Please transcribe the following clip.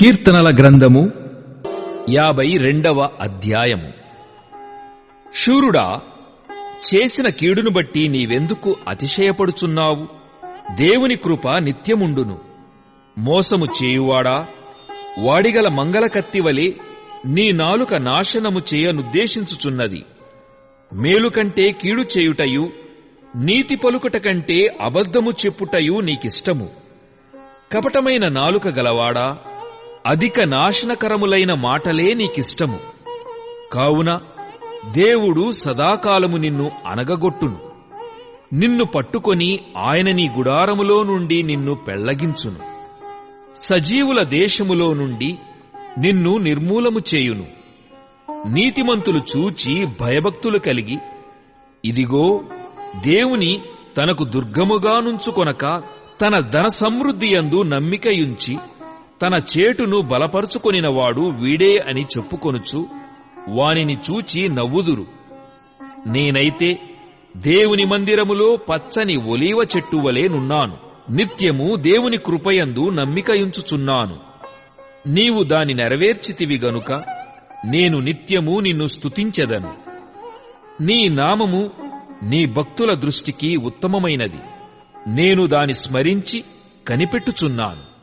కీర్తనల గ్రంథము యాభై రెండవ అధ్యాయము. శూరుడా చేసిన కీడును బట్టి నీవెందుకు అతిశయపడుచున్నావు? దేవుని కృప నిత్యముండును. మోసము చేయువాడా? వాడిగల మంగళకత్తివలే నీ నాలుక నాశనము చేయనుద్దేశించుచున్నది. మేలు కంటే కీడు చేయుటయు నీతి పలుకుట కంటే అబద్ధము చెప్పుటయు నీకిష్టము. కపటమైన నాలుక గలవాడా? అధిక నాశనకరములైన మాటలే నీకిష్టము. కావున దేవుడు సదాకాలము నిన్ను అనగగొట్టును. నిన్ను పట్టుకొని ఆయన నీ గుడారములో నుండి నిన్ను పెళ్ళగించును సజీవుల దేశములో నుండి నిన్ను నిర్మూలము చేయును. నీతిమంతులు చూచి భయభక్తులు కలిగి ఇదిగో దేవుని తనకు దుర్గముగా నుంచుకొనక తన ధన సమృద్ధియందు నమ్మికయుంచి తన చేటును బలపరుచుకొనినవాడు వీడే అని చెప్పుకొనుచు వానిని చూచి నవ్వుదురు. నేనైతే దేవుని మందిరములో పచ్చని ఒలీవ చెట్టు వలె నున్నాను. నిత్యము దేవుని కృపయందు నమ్మికయుంచుచున్నాను. నీవు దాని నెరవేర్చితివి గనుక నేను నిత్యము నిన్ను స్తుతించెదను. నీ నామము నీ భక్తుల దృష్టికి ఉత్తమమైనది. నేను దాని స్మరించి కనిపెట్టుచున్నాను.